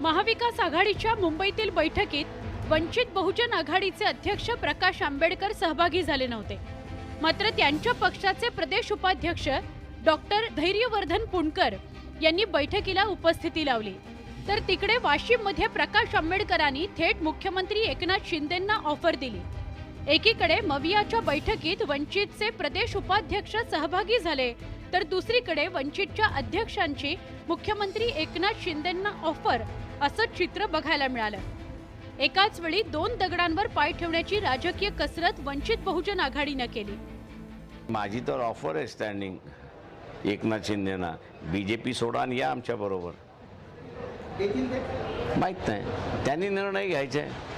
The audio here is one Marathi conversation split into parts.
महाविकास आघाडीच्या मुंबईतील बैठकीत वंचित बहुजन आघाडीचे अध्यक्ष प्रकाश आंबेडकर सहभागी झाले नव्हते. मात्र त्यांच्या पक्षाचे प्रदेश उपाध्यक्ष डॉक्टर धैर्यवर्धन पुणकर यांनी बैठकीला उपस्थिती लावली. तर तिकडे वाशिममध्ये प्रकाश आंबेडकरांनी थेट मुख्यमंत्री एकनाथ शिंदेंना ऑफर दिली. एकीकडे मवियाच्या बैठकीत वंचितचे प्रदेश उपाध्यक्ष सहभागी झाले तर दुसरीकडे वंचितच्या अध्यक्षांची मुख्यमंत्री एकनाथ शिंदेंना ऑफर असं चित्र बघायला मिळालं. एकाच वेळी दोन दगडांवर पाय ठेवण्याची राजकीय कसरत वंचित बहुजन आघाडीनं केली. माझी तर ऑफर आहे standing Eknath शिंदेना. B J P सोडा आणि या आमच्या बरोबर. येतील ते माहीत नाही. त्यांनी निर्णय घ्यायचे आहे.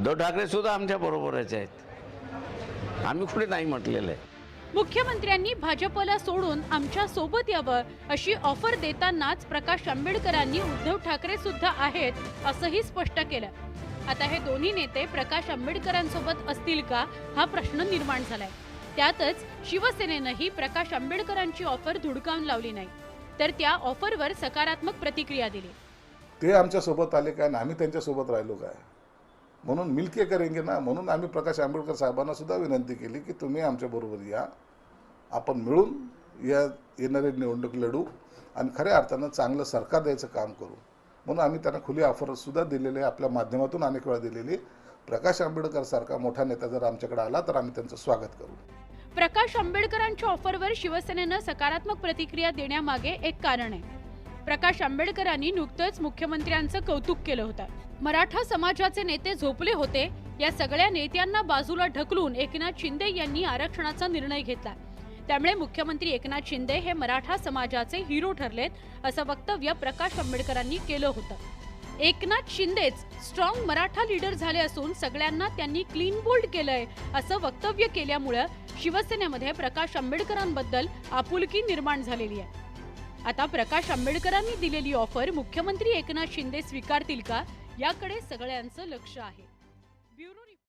उद्धव ठाकरे सुद्धा आमच्या बरोबरच आहेत. आम्ही कुठे नाही म्हटलेलं आहे. मुख्यमंत्र्यांनी भाजपला सोडून आमच्यासोबत यावं अशी ऑफर देतानाच प्रकाश आंबेडकरांनी उद्धव ठाकरे सुद्धा आहेत असंही स्पष्ट केलं. आता हे दोन्ही नेते प्रकाश आंबेडकरांसोबत असतील का हा प्रश्न निर्माण झालाय. त्यातच शिवसेनेनंही प्रकाश आंबेडकरांची ऑफर धुडकावून लावली नाही. तर त्या ऑफरवर सकारात्मक प्रतिक्रिया दिली. ते आमच्यासोबत आले काय? आम्ही त्यांच्यासोबत राहिलो काय? म्हणून मिलके करेंगे ना म्हणून आम्ही प्रकाश आंबेडकर साहेबांना सुद्धा विनंती केली की तुम्ही आमच्याबरोबर या. आपण मिळून या येणारी निवडणूक लढू आणि खऱ्या अर्थानं चांगलं सरकार द्यायचं काम करू. म्हणून आम्ही त्यांना खुली ऑफरसुद्धा दिलेली आहे आपल्या माध्यमातून अनेक वेळा दिलेली प्रकाश आंबेडकर सारखा मोठा नेता जर आमच्याकडे आला तर आम्ही त्यांचं स्वागत करू. प्रकाश आंबेडकरांच्या ऑफरवर शिवसेनेनं सकारात्मक प्रतिक्रिया देण्यामागे एक कारण आहे. प्रकाश आंबेडकरांनी नुकतंच मुख्यमंत्र्यांचं कौतुक केलं होतं. मराठा समाजाचे नेते झोपले होते या सगळ्या नेत्यांना बाजूला ढकलून एकनाथ शिंदे यांनी आरक्षणाचा निर्णय घेतला. त्यामुळे मुख्यमंत्री एकनाथ शिंदे हे मराठा समाजाचे हिरो ठरलेत असं वक्तव्य प्रकाश आंबेडकरांनी केलं होतं. एकनाथ शिंदेच स्ट्रॉंग मराठा लीडर झाले असून सगळ्यांना त्यांनी क्लीन बोल्ड केलंय असं वक्तव्य केल्यामुळं शिवसेनेमध्ये प्रकाश आंबेडकरांबद्दल आपुलकी निर्माण झालेली आहे. आता प्रकाश आंबेडकरांनी दिलेली ऑफर मुख्यमंत्री एकनाथ शिंदे स्वीकारतील का? याकडे सगळ्यांचं लक्ष आहे.